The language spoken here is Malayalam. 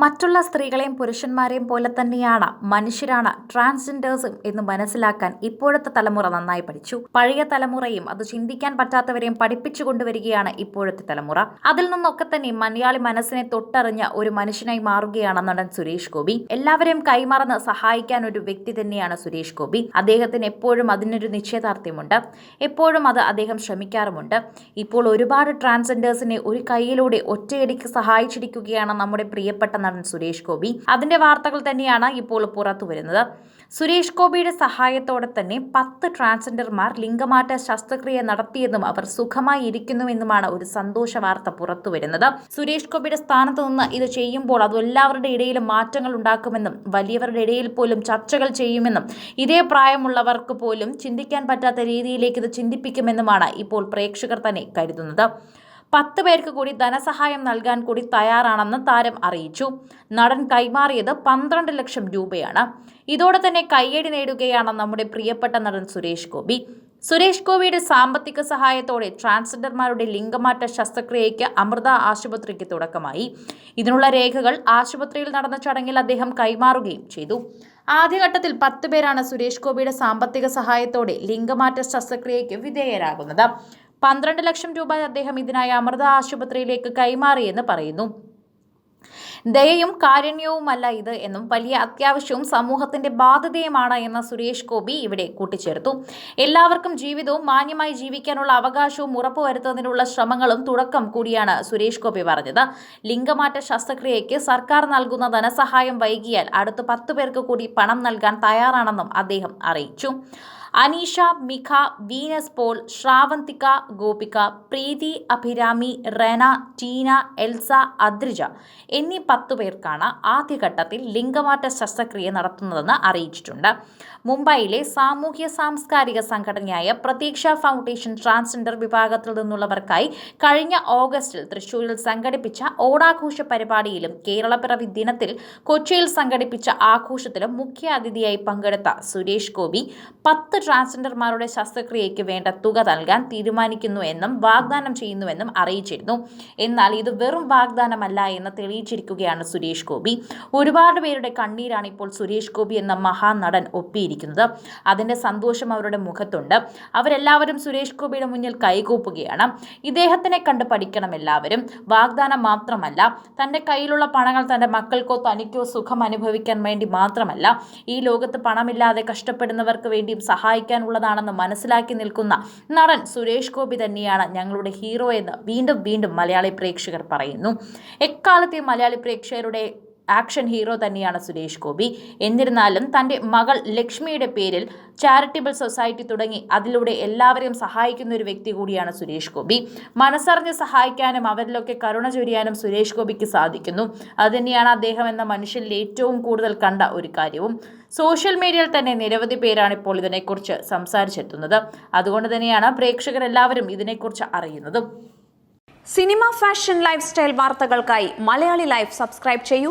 മറ്റുള്ള സ്ത്രീകളെയും പുരുഷന്മാരെയും പോലെ തന്നെയാണ് മനുഷ്യരാണ് ട്രാൻസ്ജെൻഡേഴ്സും എന്ന് മനസ്സിലാക്കാൻ ഇപ്പോഴത്തെ തലമുറ നന്നായി പഠിച്ചു. പഴയ തലമുറയും അത് ചിന്തിക്കാൻ പറ്റാത്തവരെയും പഠിപ്പിച്ചു കൊണ്ടുവരികയാണ് ഇപ്പോഴത്തെ തലമുറ. അതിൽ നിന്നൊക്കെ തന്നെ മലയാളി മനസ്സിനെ തൊട്ടറിഞ്ഞ ഒരു മനുഷ്യനായി മാറുകയാണ് നടൻ സുരേഷ് ഗോപി. എല്ലാവരെയും കൈമറന്ന് സഹായിക്കാൻ ഒരു വ്യക്തി തന്നെയാണ് സുരേഷ് ഗോപി. അദ്ദേഹത്തിന് എപ്പോഴും അതിനൊരു നിശ്ചയദാർഢ്യമുണ്ട്. എപ്പോഴും അത് അദ്ദേഹം ശ്രമിക്കാറുമുണ്ട്. ഇപ്പോൾ ഒരുപാട് ട്രാൻസ്ജെൻഡേഴ്സിനെ ഒരു കൈയിലൂടെ ഒറ്റയടിക്ക് സഹായിച്ചിരിക്കുകയാണ് നമ്മുടെ പ്രിയപ്പെട്ട നടൻ സുരേഷ് ഗോപി. അതിന്റെ വാർത്തകൾ തന്നെയാണ് ഇപ്പോൾ പുറത്തു വരുന്നത്. സുരേഷ് ഗോപിയുടെ സഹായത്തോടെ തന്നെ പത്ത് ട്രാൻസ്ജെൻഡർമാർ ലിംഗമാറ്റ ശസ്ത്രക്രിയ നടത്തിയെന്നും അവർ സുഖമായി ഇരിക്കുന്നുവെന്നുമാണ് ഒരു സന്തോഷ വാർത്ത പുറത്തു വരുന്നത്. സുരേഷ് ഗോപിയുടെ സ്ഥാനത്ത് നിന്ന് ഇത് ചെയ്യുമ്പോൾ അത് എല്ലാവരുടെ ഇടയിലും മാറ്റങ്ങൾ ഉണ്ടാക്കുമെന്നും വലിയവരുടെ ഇടയിൽ പോലും ചർച്ചകൾ ചെയ്യുമെന്നും ഇതേ പ്രായമുള്ളവർക്ക് പോലും ചിന്തിക്കാൻ പറ്റാത്ത രീതിയിലേക്ക് ഇത് ചിന്തിപ്പിക്കുമെന്നുമാണ് ഇപ്പോൾ പ്രേക്ഷകർ തന്നെ കരുതുന്നത്. പത്ത് പേർക്ക് കൂടി ധനസഹായം നൽകാൻ കൂടി തയ്യാറാണെന്ന് താരം അറിയിച്ചു. നടൻ കൈമാറിയത് പന്ത്രണ്ട് ലക്ഷം രൂപയാണ്. ഇതോടെ തന്നെ കയ്യടി നേടുകയാണ് നമ്മുടെ പ്രിയപ്പെട്ട നടൻ സുരേഷ് ഗോപി. സുരേഷ് ഗോപിയുടെ സാമ്പത്തിക സഹായത്തോടെ ട്രാൻസ്ജെൻഡർമാരുടെ ലിംഗമാറ്റ ശസ്ത്രക്രിയയ്ക്ക് അമൃത ആശുപത്രിക്ക് തുടക്കമായി. ഇതിനുള്ള രേഖകൾ ആശുപത്രിയിൽ നടന്ന ചടങ്ങിൽ അദ്ദേഹം കൈമാറുകയും ചെയ്തു. ആദ്യഘട്ടത്തിൽ പത്ത് പേരാണ് സുരേഷ് ഗോപിയുടെ സാമ്പത്തിക സഹായത്തോടെ ലിംഗമാറ്റ ശസ്ത്രക്രിയയ്ക്ക് വിധേയരാകുന്നത്. പന്ത്രണ്ട് ലക്ഷം രൂപ അദ്ദേഹം ഇതിനായി അമൃത ആശുപത്രിയിലേക്ക് കൈമാറിയെന്ന് പറയുന്നു. ദയയും കാരുണ്യവുമല്ല ഇത് എന്നും വലിയ അത്യാവശ്യവും സമൂഹത്തിന്റെ ബാധ്യതയുമാണ് എന്ന സുരേഷ് ഗോപി ഇവിടെ കൂട്ടിച്ചേർത്തു. എല്ലാവർക്കും ജീവിതവും മാന്യമായി ജീവിക്കാനുള്ള അവകാശവും ഉറപ്പുവരുത്തുന്നതിനുള്ള ശ്രമങ്ങളും തുടക്കം കൂടിയാണ് സുരേഷ് ഗോപി പറഞ്ഞത്. ലിംഗമാറ്റ ശസ്ത്രക്രിയയ്ക്ക് സർക്കാർ നൽകുന്ന ധനസഹായം വൈകിയാൽ അടുത്ത പത്ത് പേർക്ക് കൂടി പണം നൽകാൻ തയ്യാറാണെന്നും അദ്ദേഹം അറിയിച്ചു. Aneesha Mikha Venus Paul Sravanthika Gopika Preethi Abhirami Rena Teena Elsa Adrija എന്നീ പത്തു പേർക്കാണ് ആദ്യഘട്ടത്തിൽ ലിംഗമാറ്റ ശസ്ത്രക്രിയ നടത്തുന്നതെന്ന് അറിയിച്ചിട്ടുണ്ട്. മുംബൈയിലെ സാമൂഹ്യ സാംസ്കാരിക സംഘടനയായ പ്രതീക്ഷ ഫൗണ്ടേഷൻ ട്രാൻസ്ജെൻഡർ വിഭാഗത്തിൽ നിന്നുള്ളവർക്കായി കഴിഞ്ഞ ഓഗസ്റ്റിൽ തൃശൂരിൽ സംഘടിപ്പിച്ച ഓണാഘോഷ പരിപാടിയിലും കേരളപ്പിറവി ദിനത്തിൽ കൊച്ചിയിൽ സംഘടിപ്പിച്ച ആഘോഷത്തിലും മുഖ്യാതിഥിയായി പങ്കെടുത്ത സുരേഷ് ഗോപി പത്ത് ട്രാൻസ്ജെൻഡർമാരുടെ ശസ്ത്രക്രിയയ്ക്ക് വേണ്ട തുക നൽകാൻ തീരുമാനിക്കുന്നു എന്നും വാഗ്ദാനം ചെയ്യുന്നുവെന്നും അറിയിച്ചിരുന്നു. എന്നാൽ ഇത് വെറും വാഗ്ദാനമല്ല എന്ന് തെളിയിച്ചിരിക്കുകയാണ് സുരേഷ് ഗോപി. ഒരുപാട് പേരുടെ കണ്ണീരാണ് ഇപ്പോൾ സുരേഷ് ഗോപി എന്ന മഹാനടൻ ഒപ്പിയിരിക്കുന്നത്. അതിന്റെ സന്തോഷം അവരുടെ മുഖത്തുണ്ട്. അവരെല്ലാവരും സുരേഷ് ഗോപിയുടെ മുന്നിൽ കൈകൂപ്പുകയാണ്. ഇദ്ദേഹത്തിനെ കണ്ട് പഠിക്കണം എല്ലാവരും. വാഗ്ദാനം മാത്രമല്ല തന്റെ കയ്യിലുള്ള പണങ്ങൾ തന്റെ മക്കൾക്കോ തനിക്കോ സുഖം അനുഭവിക്കാൻ വേണ്ടി മാത്രമല്ല ഈ ലോകത്ത് പണമില്ലാതെ കഷ്ടപ്പെടുന്നവർക്ക് വേണ്ടിയും സഹായിക്കാനുള്ളതാണെന്ന് മനസ്സിലാക്കി നിൽക്കുന്ന നടൻ സുരേഷ് ഗോപി തന്നെയാണ് ഞങ്ങളുടെ ഹീറോ എന്ന് വീണ്ടും വീണ്ടും മലയാളി പ്രേക്ഷകർ പറയുന്നു. എക്കാലത്തെ മലയാളി പ്രേക്ഷകരുടെ ആക്ഷൻ ഹീറോ തന്നെയാണ് സുരേഷ് ഗോപി. എന്നിരുന്നാലും തന്റെ മകൾ ലക്ഷ്മിയുടെ പേരിൽ ചാരിറ്റബിൾ സൊസൈറ്റി തുടങ്ങി അതിലൂടെ എല്ലാവരെയും സഹായിക്കുന്ന ഒരു വ്യക്തി കൂടിയാണ് സുരേഷ് ഗോപി. മനസ്സറിഞ്ഞ് സഹായിക്കാനും അവരിലൊക്കെ കരുണ ചൊരിയാനും സുരേഷ് ഗോപിക്ക് സാധിക്കുന്നു. അതുതന്നെയാണ് അദ്ദേഹം എന്ന മനുഷ്യനിൽ ഏറ്റവും കൂടുതൽ കണ്ട ഒരു കാര്യവും. സോഷ്യൽ മീഡിയയിൽ തന്നെ നിരവധി പേരാണ് ഇപ്പോൾ ഇതിനെക്കുറിച്ച് സംസാരിച്ചെത്തുന്നത്. അതുകൊണ്ട് തന്നെയാണ് പ്രേക്ഷകരെല്ലാവരും ഇതിനെക്കുറിച്ച് അറിയുന്നതും. സിനിമ ഫാഷൻ ലൈഫ് സ്റ്റൈൽ വാർത്തകൾക്കായി മലയാളി ലൈഫ് സബ്സ്ക്രൈബ് ചെയ്യൂ.